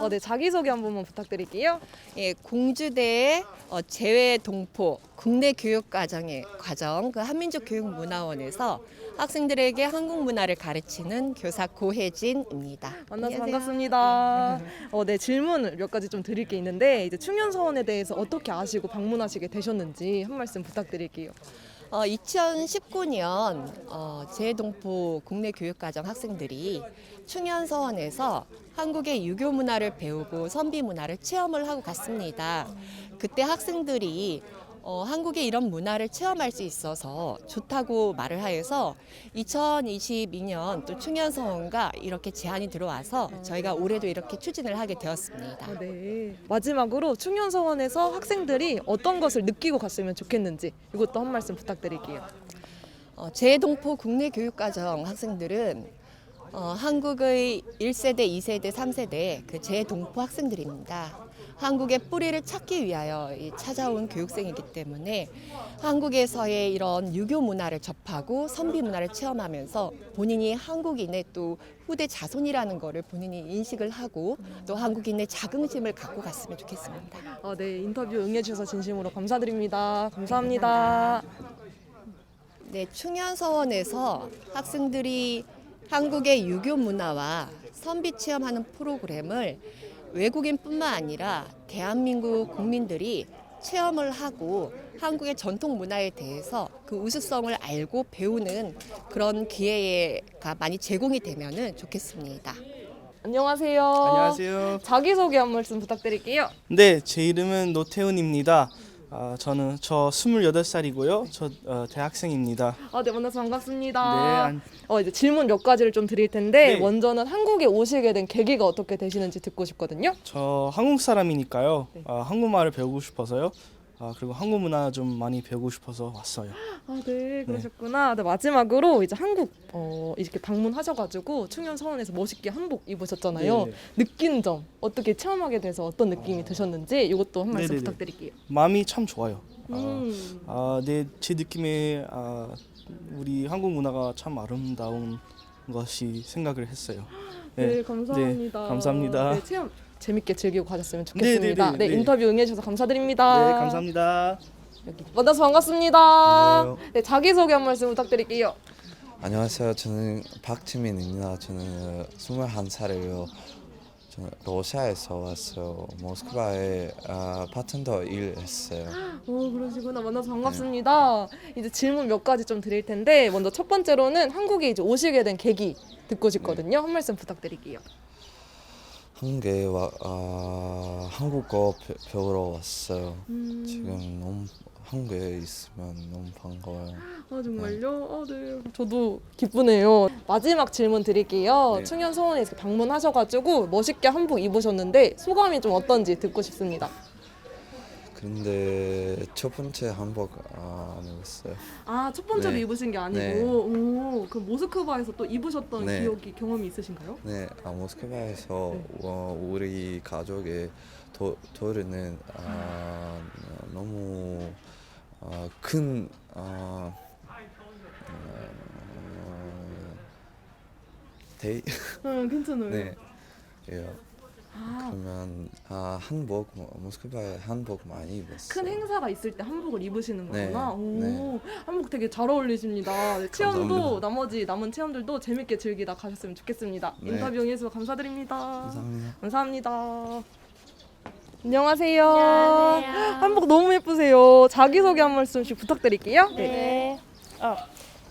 어, 네, 자기소개 한 번만 부탁드릴게요. 예, 공주대 어, 재외 동포 국내 교육 과정의 과정 그 한민족 교육 문화원에서 학생들에게 한국 문화를 가르치는 교사 고혜진입니다. 만나서 안녕하세요. 반갑습니다. 어, 네, 질문을 몇 가지 좀 드릴 게 있는데 이제 충현서원에 대해서 어떻게 아시고 방문하시게 되셨는지 한 말씀 부탁드릴게요. 어, 2019년 어, 재동포 국내 교육과정 학생들이 충현서원에서 한국의 유교 문화를 배우고 선비 문화를 체험을 하고 갔습니다. 그때 학생들이 어, 한국의 이런 문화를 체험할 수 있어서 좋다고 말을 하여서 2022년 또 충현서원과 이렇게 제안이 들어와서 저희가 올해도 이렇게 추진을 하게 되었습니다. 아, 네. 마지막으로 충현서원에서 학생들이 어떤 것을 느끼고 갔으면 좋겠는지 이것도 한 말씀 부탁드릴게요. 어, 재동포 국내 교육과정 학생들은 어, 한국의 1세대, 2세대, 3세대 그 재동포 학생들입니다. 한국의 뿌리를 찾기 위하여 이 찾아온 교육생이기 때문에 한국에서의 이런 유교 문화를 접하고 선비 문화를 체험하면서 본인이 한국인의 또 후대 자손이라는 것을 본인이 인식을 하고 또 한국인의 자긍심을 갖고 갔으면 좋겠습니다. 어, 네, 인터뷰 응해주셔서 진심으로 감사드립니다. 감사합니다. 네, 충현서원에서 학생들이 한국의 유교 문화와 선비 체험하는 프로그램을 외국인뿐만 아니라 대한민국 국민들이 체험을 하고 한국의 전통 문화에 대해서 그 우수성을 알고 배우는 그런 기회가 많이 제공이 되면 좋겠습니다. 안녕하세요. 안녕하세요. 자기소개 한 말씀 부탁드릴게요. 네, 제 이름은 노태훈입니다. 아, 저는 저 28살이고요. 저 어, 대학생입니다. 아, 네, 만나서 반갑습니다. 네, 안- 어, 이제 질문 몇 가지를 좀 드릴 텐데 네. 먼저는 한국에 오시게 된 계기가 어떻게 되시는지 듣고 싶거든요. 저 한국 사람이니까요. 네. 아, 한국말을 배우고 싶어서요. 아, 그리고 한국 문화 좀 많이 배우고 싶어서 왔어요. 아, 네, 그러셨구나. 네, 마지막으로 이제 한국 어, 이렇게 방문하셔가지고 충현 서원에서 멋있게 한복 입으셨잖아요. 네, 네. 느낀 점 어떻게 체험하게 돼서 어떤 느낌이 드셨는지 이것도 한 말씀 네, 네, 네. 부탁드릴게요. 마음이 참 좋아요. 아, 음. 아, 네, 제 느낌에 아, 우리 한국 문화가 참 아름다운 것이 생각을 했어요. 네, 감사합니다. 네, 감사합니다. 네, 체험 재밌게 즐기고 가셨으면 네, 좋겠습니다. 네, 네, 네, 네. 인터뷰 응해주셔서 감사드립니다. 네, 감사합니다. 여기 만나서 반갑습니다. 안녕하세요. 네, 자기소개 한 말씀 부탁드릴게요. 안녕하세요. 저는 박지민입니다. 저는 21살이에요. 저는 러시아에서 왔어요. 모스크바에 아, 바텐더 일했어요. 오 그러시구나 만나서 반갑습니다. 이제 질문 몇 가지 좀 드릴 텐데 먼저 첫 번째로는 한국에 이제 오시게 된 계기 듣고 싶거든요. 한 말씀 부탁드릴게요. 한국에 와 아, 한국어 배, 배우러 왔어요. 음, 지금 너무 한국에 있으면 너무 반가워요. 아 정말요? 아 네. 저도 기쁘네요. 마지막 질문 드릴게요. 네. 충현 서원에서 방문하셔가지고 멋있게 한복 입으셨는데 소감이 좀 어떤지 듣고 싶습니다. 그런데 첫 번째 한복 아, 안 입었어요. 아 첫 번째로 네. 입으신 게 아니고, 네. 오, 그 모스크바에서 또 입으셨던 네. 기억이 경험이 있으신가요? 네, 아, 모스크바에서 어, 우리 가족의 도, 도르는 아, 너무 아, 큰 아, 어, 데이 응, 괜찮아요. 네, 예요. 아, 그러면 아, 한복 뭐, 모스크바에 한복 많이 입었어요. 큰 행사가 있을 때 한복을 입으시는 네, 거구나. 오, 네. 한복 되게 잘 어울리십니다. 네, 체험도. 나머지 남은 체험들도 재밌게 즐기다 가셨으면 좋겠습니다. 네. 인터뷰 응해주셔서 감사드립니다. 감사합니다. 감사합니다. 안녕하세요. 안녕하세요. 한복 너무 예쁘세요. 자기소개 한 말씀씩 부탁드릴게요. 네. 어,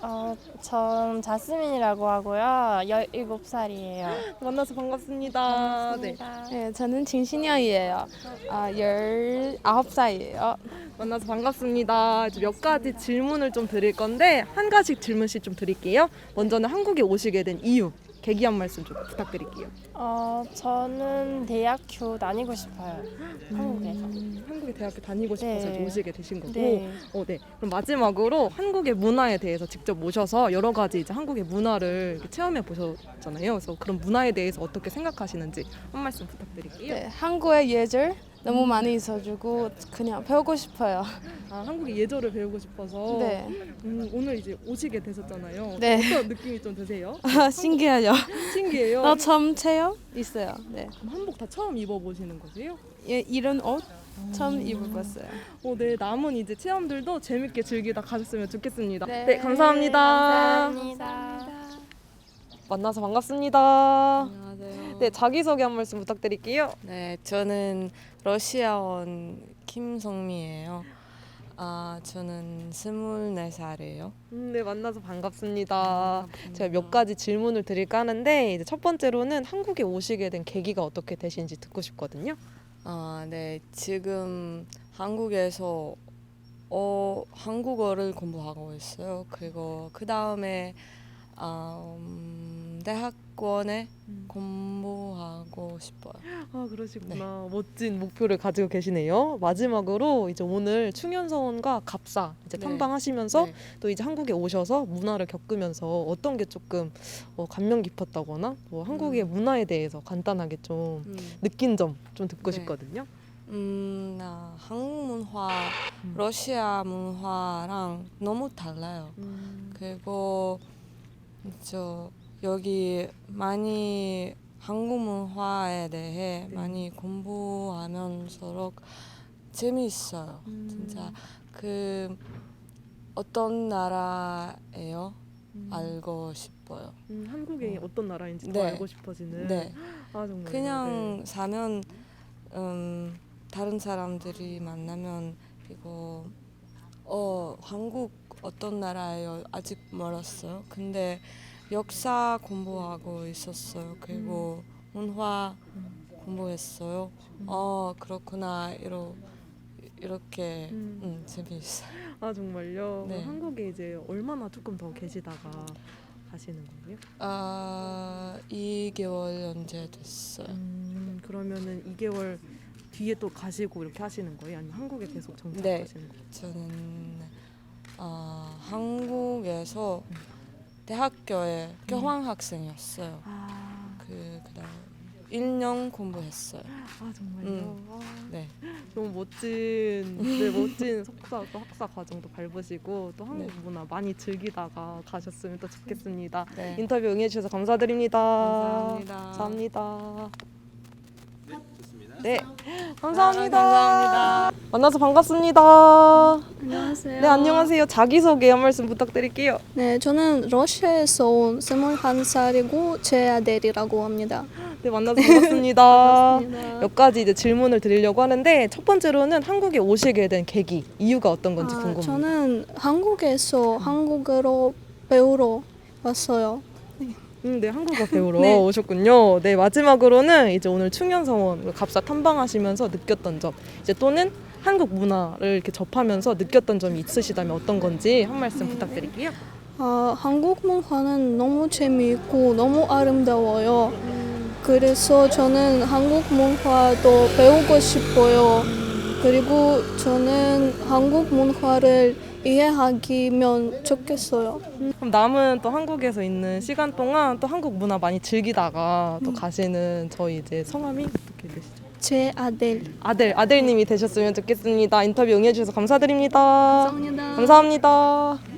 어, 전 자스민이라고 하고요. 17살이에요. 만나서 반갑습니다. 네. 네, 저는 진신영이에요. 아, 19살이에요. 만나서 반갑습니다. 이제 몇 가지 질문을 좀 드릴 건데 한 가지 질문씩 좀 드릴게요. 먼저는 한국에 오시게 된 이유, 계기 한 말씀 좀 부탁드릴게요. 어, 저는 대학교 다니고 싶어요. 한국에서. 음, 한국에 대학교 다니고 싶어서 네. 이제 오시게 되신 거고. 네. 어, 네. 그럼 마지막으로 한국의 문화에 대해서 직접 모셔서 여러 가지 이제 한국의 문화를 이렇게 체험해 보셨잖아요. 그래서 그런 문화에 대해서 어떻게 생각하시는지 한 말씀 부탁드릴게요. 네, 한국의 예절 너무 많이 있어주고 그냥 배우고 싶어요. 아, 한국의 예절을 배우고 싶어서 네, 음, 오늘 이제 오시게 되셨잖아요. 네. 어떤 느낌이 좀 드세요? 신기해요. 신기해요. 신기해요. 나 처음 체험 있어요. 네. 그럼 한복 다 처음 입어보시는 거세요? 예, 이런 옷 처음 입어봤어요. 어, 네, 남은 이제 체험들도 재밌게 즐기다 가셨으면 좋겠습니다. 네, 네, 감사합니다. 감사합니다. 만나서 반갑습니다. 안녕하세요. 네, 자기소개 한 말씀 부탁드릴게요. 네, 저는 러시아원 김성미예요. 아, 저는 24살이에요. 음, 네, 만나서 반갑습니다. 제가 몇 가지 질문을 드릴까 하는데 이제 첫 번째로는 한국에 오시게 된 계기가 어떻게 되신지 듣고 싶거든요. 아, 네. 지금 한국에서 어, 한국어를 공부하고 있어요. 그리고 그 다음에 아, 음, 대학원에 공부하고 싶어요. 아 그러시구나 멋진 목표를 가지고 계시네요 마지막으로 이제 오늘 충현서원과 갑사 이제 네. 탐방하시면서 네. 또 이제 한국에 오셔서 문화를 겪으면서 어떤 게 조금 어, 감명 깊었다거나 뭐 한국의 문화에 대해서 간단하게 좀 음, 느낀 점 좀 듣고 네. 싶거든요 음, 나 한국 문화, 음. 러시아 문화랑 너무 달라요. 그리고 저 여기 많이 한국 문화에 대해 네. 많이 공부하면서 재미있어요. 음. 진짜 그 어떤 나라예요? 알고 싶어요. 음, 한국이 어. 어떤 나라인지 더 네. 알고 싶어지는 네, 아 정말 그냥 사면 음, 다른 사람들이 만나면 이거 어 한국 어떤 나라예요? 아직 멀었어요. 근데 역사 공부하고 있었어요. 그리고 문화 공부했어요. 어 그렇구나 이러 이렇게 음. 음, 재미있어요. 아 정말요 네. 한국에 이제 얼마나 조금 더 계시다가 가시는 거예요? 아 2개월 연재 됐어요. 음, 그러면은 2개월 뒤에 또 가시고 이렇게 하시는 거예요? 아니면 한국에 계속 네. 정착하시는 거예요? 저는 어, 한국에서 대학교에 교환학생이었어요. 아, 그 그다음 1년 공부했어요. 아 정말요? 음. 아, 네. 너무 멋진, 네, 멋진 석사 또 학사 과정도 밟으시고 또 한국 네. 문화 많이 즐기다가 가셨으면 또 좋겠습니다. 네. 인터뷰 응해주셔서 감사드립니다. 감사합니다. 감사합니다. 네, 감사합니다. 감사합니다. 만나서 반갑습니다. 안녕하세요. 네, 안녕하세요. 자기소개 한 말씀 부탁드릴게요. 네, 저는 러시아에서 온 21살이고 제 아델이라고 합니다. 네, 만나서 반갑습니다. 반갑습니다. 몇 가지 이제 질문을 드리려고 하는데 첫 번째로는 한국에 오시게 된 계기, 이유가 어떤 건지 아, 궁금합니다. 저는 한국에서 한국어로 배우러 왔어요. 음, 네, 한국어 배우러 네. 오셨군요. 네, 마지막으로는 이제 오늘 충현서원 갑사 탐방하시면서 느꼈던 점, 이제 또는 한국 문화를 이렇게 접하면서 느꼈던 점이 있으시다면 어떤 건지 한 말씀 네. 부탁드릴게요. 아, 한국 문화는 너무 재미있고 너무 아름다워요. 그래서 저는 한국 문화도 배우고 싶어요. 그리고 저는 한국 문화를 이해하기면 좋겠어요. 그럼 남은 또 한국에서 있는 시간 동안 또 한국 문화 많이 즐기다가 음. 또 가시는 저희 이제 성함이 어떻게 되시죠? 제 아델. 아들, 아들님이 되셨으면 좋겠습니다. 인터뷰 응해주셔서 감사드립니다. 감사합니다. 감사합니다.